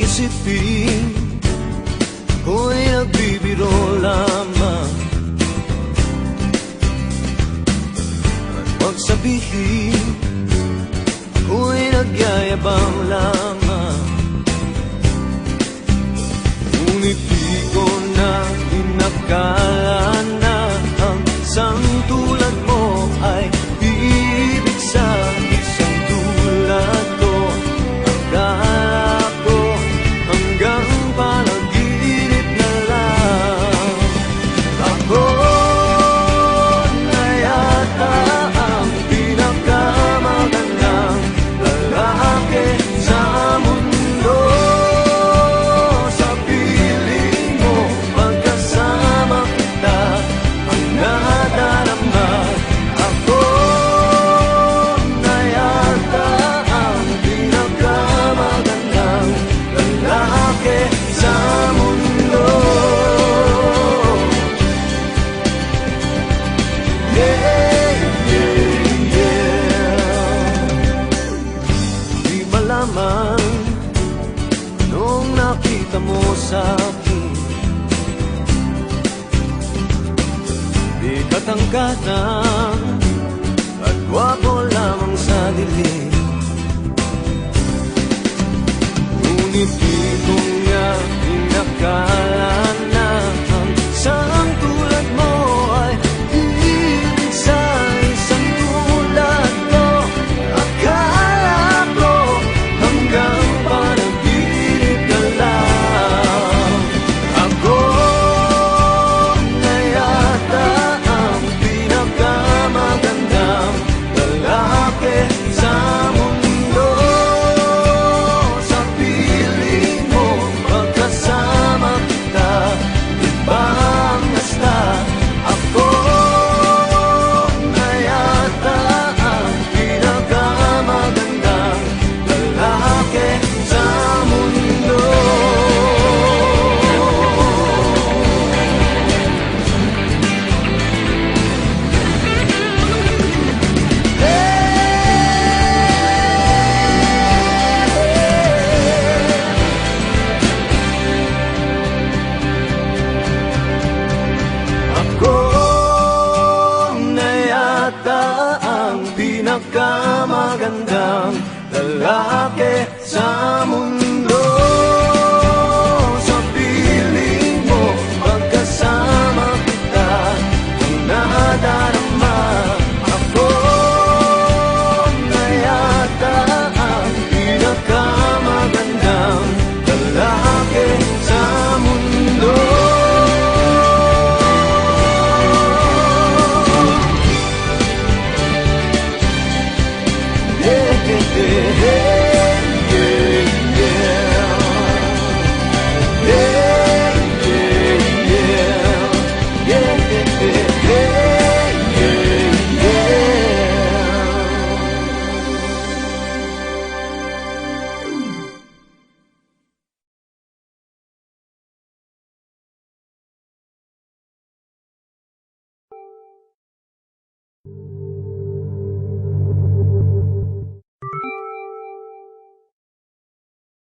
isipin Ko'y nagbibiro lamang At huwag sabihin Ko'y nagyayabang lamang Ngunit di ko na inakal akin Di katanggana At wapo lamang sa dilim.